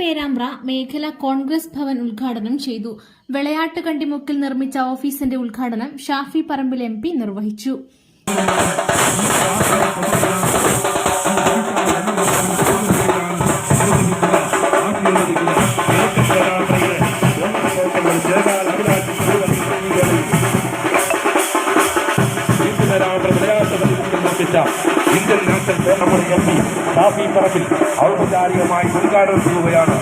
പേരാമ്പ്ര മേഖല കോൺഗ്രസ് ഭവൻ ഉദ്ഘാടനം ചെയ്തു. വെളയാട്ട് കണ്ടിമുക്കിൽ നിർമ്മിച്ച ഓഫീസിന്റെ ഉദ്ഘാടനം ഷാഫി പറമ്പിൽ എം നിർവഹിച്ചു. Indian national tournament M P Shafi Parambil ഔപചാരികമായി ഉദ്ഘാടനം ചെയ്യുകയാണ്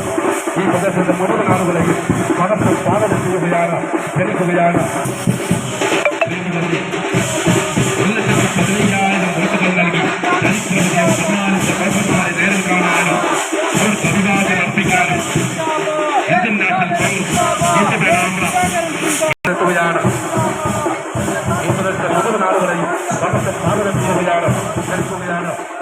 ഈ പ്രദേശത്തെ മുഴുവൻ ആളുകളെയും മനസ്സിൽ സ്വാഗതം ചെയ്യുകയാണ് ക്ഷണിക്കുകയാണ് ഒരു ലക്ഷത്തി പതിനയ്യായിരം முதல் நாடுகளையும் வட்டத்தில் மாநில விளையாடும்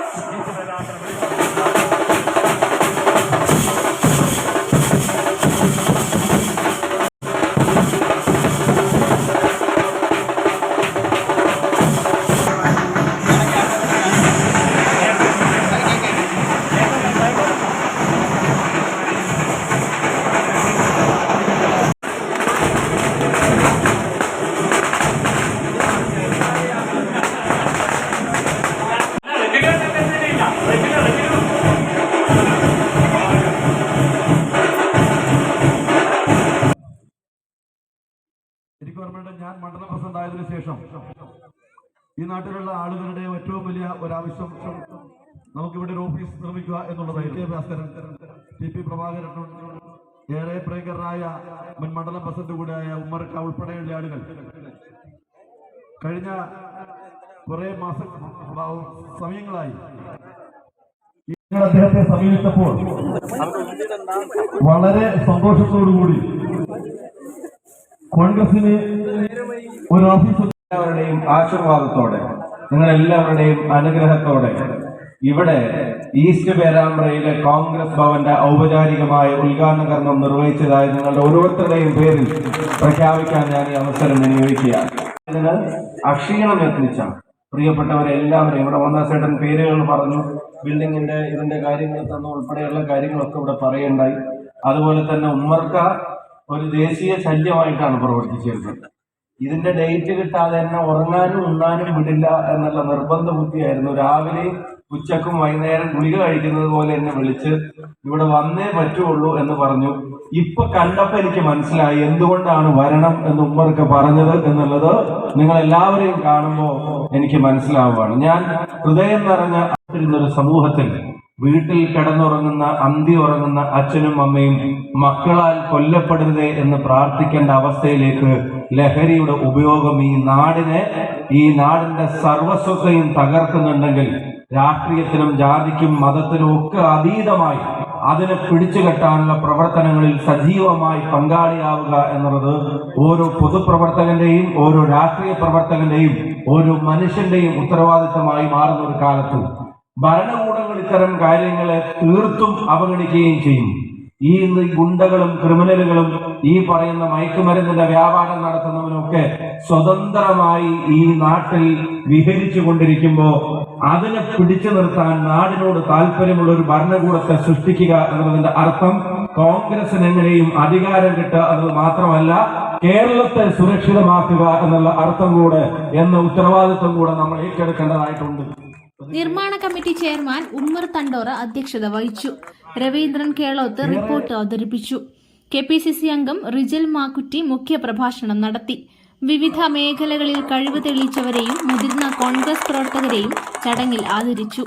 ഈ നാട്ടിലുള്ള ആളുകളുടെ ഏറ്റവും വലിയ ഒരാവശ്യം നമുക്കിവിടെ ഒരു ഓഫീസ് നിർമ്മിക്കുക എന്നുള്ളതായിരുന്നു. K. Bhaskaran T. P. Prabhakaran ഏറെ പ്രിയങ്കരനായ മുൻ മണ്ഡലം പ്രസിഡന്റ് കൂടിയായ ഉമ്മർക്ക ഉൾപ്പെടെയുള്ള ആളുകൾ. കഴിഞ്ഞ കുറെ മാസ സമയങ്ങളായി. അദ്ദേഹത്തെ സമീപിച്ചപ്പോൾ വളരെ സന്തോഷത്തോടുകൂടി കോൺഗ്രസിന് ഒരു ഓഫീസ് എല്ലാവരുടെയും ആശീർവാദത്തോടെ നിങ്ങൾ എല്ലാവരുടെയും അനുഗ്രഹത്തോടെ ഇവിടെ ഈസ്റ്റ് പേരാമ്പ്രയിലെ കോൺഗ്രസ് ഭവന്റെ ഔപചാരികമായ ഉദ്ഘാടന കർമ്മം നിർവഹിച്ചതായി നിങ്ങളുടെ ഓരോരുത്തരുടെയും പേരിൽ പ്രഖ്യാപിക്കാൻ ഞാൻ ഈ അവസരം വിനിയോഗിക്കുകയാണ്. ഇതിന് അക്ഷീണം എത്തിച്ച പ്രിയപ്പെട്ടവരെ എല്ലാവരും ഇവിടെ വന്ന ചേട്ടൻ പേരുകൾ പറഞ്ഞു ബിൽഡിങ്ങിന്റെ ഇതിന്റെ കാര്യങ്ങൾ തന്നു ഉൾപ്പെടെയുള്ള കാര്യങ്ങളൊക്കെ ഇവിടെ പറയുണ്ടായി. അതുപോലെ തന്നെ ഉമ്മർക്ക ഒരു ദേശീയ ശല്യമായിട്ടാണ് പ്രവർത്തിച്ചിരുന്നത്. ഇതിന്റെ ഡേറ്റ് കിട്ടാതെ എന്നെ ഉറങ്ങാനും ഉണ്ണാനും വിടില്ല എന്നുള്ള നിർബന്ധ ബുദ്ധിയായിരുന്നു. രാവിലെ ഉച്ചക്കും വൈകുന്നേരം ഗുളിക കഴിക്കുന്നത് പോലെ എന്നെ വിളിച്ച് ഇവിടെ വന്നേ പറ്റുള്ളൂ എന്ന് പറഞ്ഞു. ഇപ്പൊ കണ്ടപ്പോ എനിക്ക് മനസ്സിലായി എന്തുകൊണ്ടാണ് വരണം എന്ന് ഉമ്മർക്ക് പറഞ്ഞത് എന്നുള്ളത് നിങ്ങൾ എല്ലാവരെയും കാണുമ്പോൾ എനിക്ക് മനസ്സിലാവുകയാണ്. ഞാൻ ഹൃദയം നിറഞ്ഞ ഒരു സമൂഹത്തിൽ വീട്ടിൽ കിടന്നുറങ്ങുന്ന അന്തി ഉറങ്ങുന്ന അച്ഛനും അമ്മയും മക്കളാൽ കൊല്ലപ്പെടരുതേ എന്ന് പ്രാർത്ഥിക്കേണ്ട അവസ്ഥയിലേക്ക് ലഹരിയുടെ ഉപയോഗം ഈ നാടിനെ ഈ നാടിന്റെ സർവസ്വത്തെയും തകർക്കുന്നുണ്ടെങ്കിൽ രാഷ്ട്രീയത്തിനും ജാതിക്കും മതത്തിനും ഒക്കെ അതീതമായി അതിനെ പിടിച്ചുകെട്ടാനുള്ള പ്രവർത്തനങ്ങളിൽ സജീവമായി പങ്കാളിയാവുക എന്നുള്ളത് ഓരോ പൊതുപ്രവർത്തകന്റെയും ഓരോ രാഷ്ട്രീയ പ്രവർത്തകന്റെയും ഓരോ മനുഷ്യന്റെയും ഉത്തരവാദിത്തമായി മാറുന്ന ഒരു കാലത്ത് ഭരണകൂടങ്ങൾ ഇത്തരം കാര്യങ്ങളെ തീർത്തും അവഗണിക്കുകയും ചെയ്യും. ഈ ഗുണ്ടകളും ക്രിമിനലുകളും ഈ പറയുന്ന മയക്കുമരുന്നിന്റെ വ്യാപാരം നടത്തുന്നവനൊക്കെ സ്വതന്ത്രമായി ഈ നാട്ടിൽ വിഹരിച്ചു കൊണ്ടിരിക്കുമ്പോ അതിനെ പിടിച്ചു നിർത്താൻ നാടിനോട് താല്പര്യമുള്ള ഒരു ഭരണകൂടത്തെ സൃഷ്ടിക്കുക എന്നതിന്റെ അർത്ഥം കോൺഗ്രസിന് എങ്ങനെയും അധികാരം കിട്ടുക എന്നത് മാത്രമല്ല കേരളത്തെ സുരക്ഷിതമാക്കുക എന്നുള്ള അർത്ഥം കൂടെ എന്ന ഉത്തരവാദിത്വം കൂടെ നമ്മൾ ഏറ്റെടുക്കേണ്ടതായിട്ടുണ്ട്. നിർമ്മാണ കമ്മിറ്റി ചെയർമാൻ ഉമ്മർ തണ്ടോറ അധ്യക്ഷത വഹിച്ചു. രവീന്ദ്രൻ കേളോത്ത് റിപ്പോർട്ട് അവതരിപ്പിച്ചു. കെ പി സി സി അംഗം റിജൽ മാക്കുറ്റി മുഖ്യപ്രഭാഷണം നടത്തി. വിവിധ മേഖലകളിൽ കഴിവ് തെളിയിച്ചവരെയും മുതിർന്ന കോൺഗ്രസ് പ്രവർത്തകരെയും ചടങ്ങിൽ ആദരിച്ചു.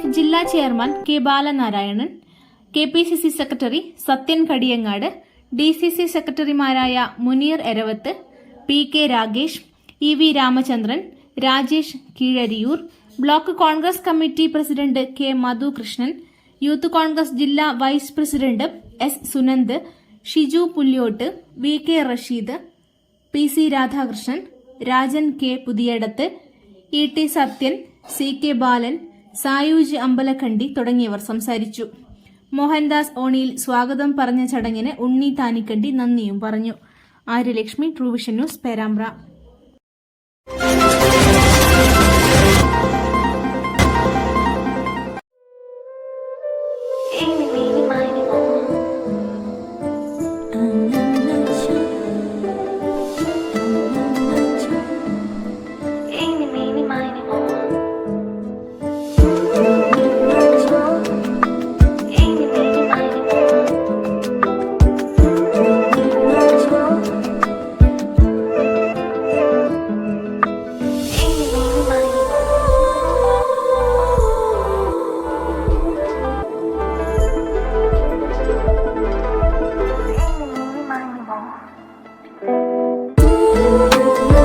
എഫ് ജില്ലാ chairman K Balanarayanan K P C C secretary Sathyan Kadiyangad D C C സെക്രട്ടറിമാരായ Muneer Eravath P K Ragesh E V Ramachandran Rajesh Keezhariyur block Congress committee president K Madhukrishnan youth Congress ജില്ലാ vice president S Sunand Shiju Pulyott V K Rasheed P C Radhakrishnan Rajan K Puthiyadath E T Sathyan C K Balan Sayooj Ambalakandi തുടങ്ങിയവർ സംസാരിച്ചു. മോഹൻദാസ് ഓണിയിൽ സ്വാഗതം പറഞ്ഞ ചടങ്ങിന് ഉണ്ണി താനിക്കണ്ടി നന്ദിയും പറഞ്ഞു. Aryalakshmi Truevision news Perambra.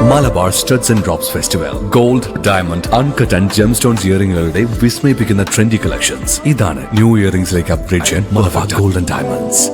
Malabar studs and drops festival gold diamond uncut and gemstones ഇയറിംഗുകളുടെ വിസ്മയിപ്പിക്കുന്ന trendy collections ഇതാണ് new ഇയറിംഗ്സിലേക്ക് അപ്ഗ്രേഡ് ചെയ്യാൻ മലബാർ ഗോൾഡൻ ഡയമണ്ട്സ്